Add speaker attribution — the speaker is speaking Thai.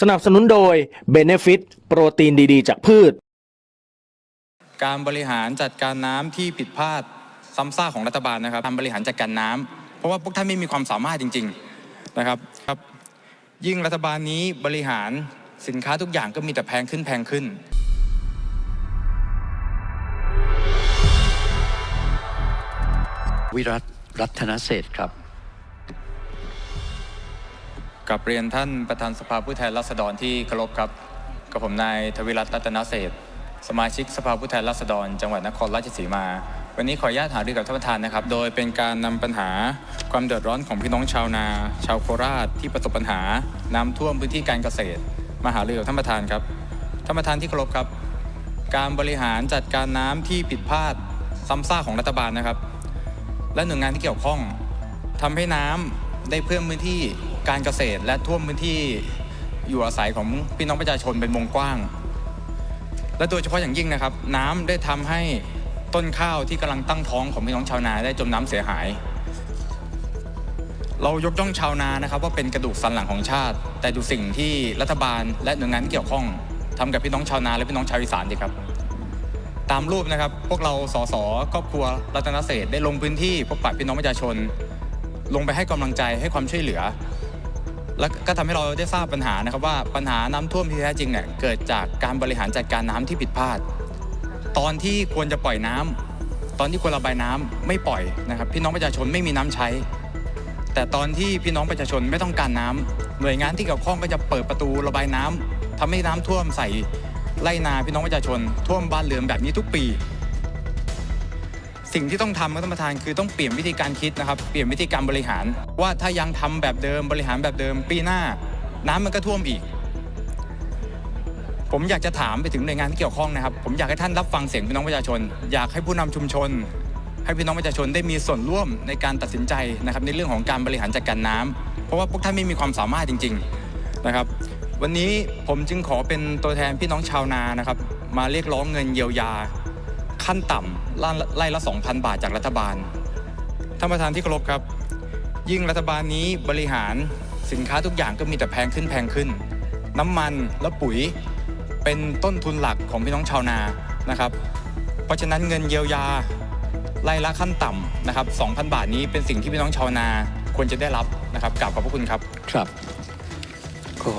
Speaker 1: สนับสนุนโดย Benefit โปรตีนดีๆ จากพืช
Speaker 2: การบริหารจัดการน้ำที่ผิดพลาดซ้ำซากของรัฐบาลนะครับการบริหารจัดการน้ำเพราะว่าพวกท่านไม่มีความสามารถจริง ๆนะครับครับ ยิ่งรัฐบาลนี้บริหารสินค้าทุกอย่างก็มีแต่แพงขึ้นแพงขึ้น
Speaker 3: วิรัตรัตนเศรษฐ์ครับ
Speaker 2: กับเรียนท่านประธานสภาผู้แทนราษฎรที่เคารพครับกับผมนายทวิรัตน์รัตนเศษสมาชิกสภาผู้แทนราษฎร จังหวัดนครราชสีมา วันนี้ขออนุญาตหารือกับท่านประธานนะครับ โดยเป็นการนำปัญหาความเดือดร้อนของพี่น้องชาวนา ชาวโคราชที่ประสบปัญหาน้ำท่วมพื้นที่การเกษตร มาหารือกับท่านประธานครับท่านประธานที่เคารพครับ การบริหารจัดการน้ำที่ผิดพลาดซ้ำซากของรัฐบาลนะครับ และหน่วยงานที่เกี่ยวข้องทำให้น้ำได้เพิ่มพื้นที่ การเกษตรและท่วมพื้นที่อยู่อาศัยของพี่น้องประชาชนเป็นวงกว้าง และโดยเฉพาะอย่างยิ่งนะครับ น้ำได้ทำให้ต้นข้าวที่กำลังตั้งท้องของพี่น้องชาวนาได้จมน้ำเสียหาย เรายกย่องชาวนานะครับ ว่าเป็นกระดูกสันหลังของชาติ แต่ดูสิ่งที่รัฐบาลและหน่วยงานที่เกี่ยวข้องทำกับพี่น้องชาวนาและพี่น้องชาวอีสานดีครับ ตามรูปนะครับ พวกเราสสครอบครัวรัตนเศรษฐได้ลงพื้นที่พบปะพี่น้องประชาชน ลงไปให้กำลังใจให้ความช่วยเหลือ แล้วก็ทำให้เราได้ทราบปัญหานะครับว่าปัญหาน้ำท่วมที่แท้จริงเนี่ยเกิดจากการบริหารจัดการน้ำที่ผิดพลาด ตอนที่ควรจะปล่อยน้ำตอนที่ควรระบายน้ำไม่ปล่อยนะครับ พี่น้องประชาชนไม่มีน้ำใช้ แต่ตอนที่พี่น้องประชาชนไม่ต้องการน้ำหน่วยงานที่เกี่ยวข้องก็จะเปิดประตูระบายน้ำทำให้น้ำท่วมใส่ไร่นาพี่น้องประชาชนท่วมบ้านเรือนแบบนี้ทุกปี สิ่งที่ต้องทำครับท่านประธานคือต้องเปลี่ยนวิธีการคิดนะครับ เปลี่ยนวิธีการบริหาร ว่าถ้ายังทำแบบเดิมบริหารแบบเดิม ปีหน้า น้ำมันก็ท่วมอีก ผมอยากจะถามไปถึงหน่วยงานที่เกี่ยวข้องนะครับ ผมอยากให้ท่านรับฟังเสียงพี่น้องประชาชน อยากให้ผู้นำชุมชน ให้พี่น้องประชาชนได้มีส่วนร่วมในการตัดสินใจนะครับ ในเรื่องของการบริหารจัดการน้ำเพราะว่าพวกท่านไม่มีความสามารถจริง ๆนะครับ วันนี้ผมจึงขอเป็นตัวแทนพี่น้องชาวนานะครับ มาเรียกร้องเงินเยียวยา ขั้นต่ำไร่ละ 2,000 บาทจากรัฐบาล ท่านประธานที่เคารพครับ ยิ่งรัฐบาลนี้บริหารสินค้าทุกอย่างก็มีแต่แพงขึ้นแพงขึ้น น้ำมันและปุ๋ยเป็นต้นทุนหลักของพี่น้องชาวนานะครับ เพราะฉะนั้นเงินเยียวยาไร่ละขั้นต่ำนะครับ 2,000 บาทนี้เป็นสิ่งที่พี่น้องชาวนาควรจะได้รับนะครับกราบขอบพระคุณครับ
Speaker 3: ครับก็